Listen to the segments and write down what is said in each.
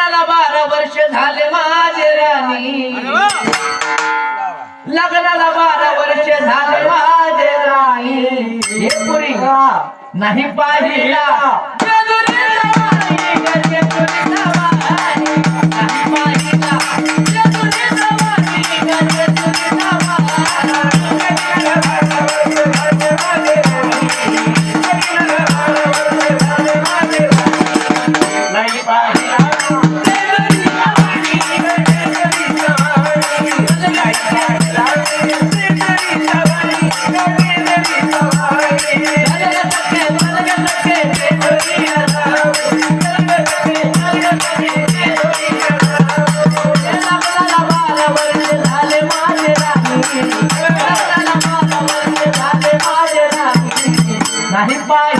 लग्नाला बारा वर्ष झाले माझे राणी. लग्नाला बारा वर्ष झाले माझे राणी. हे. नाही पाहिला. bye.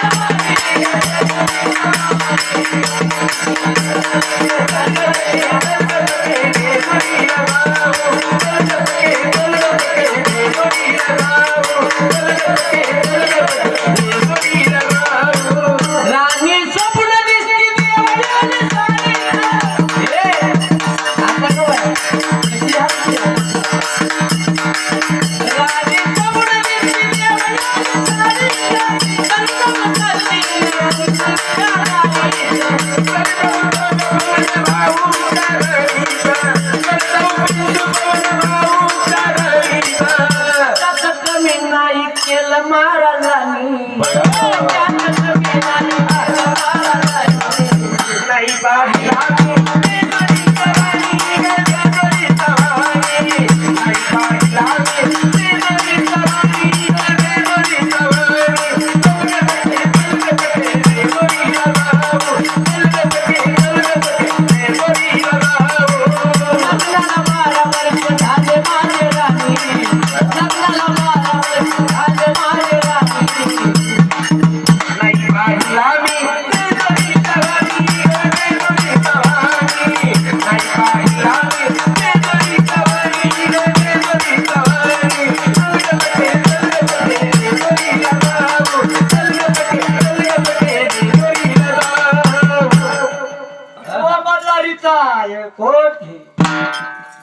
Thank you. Bye. fire for peace.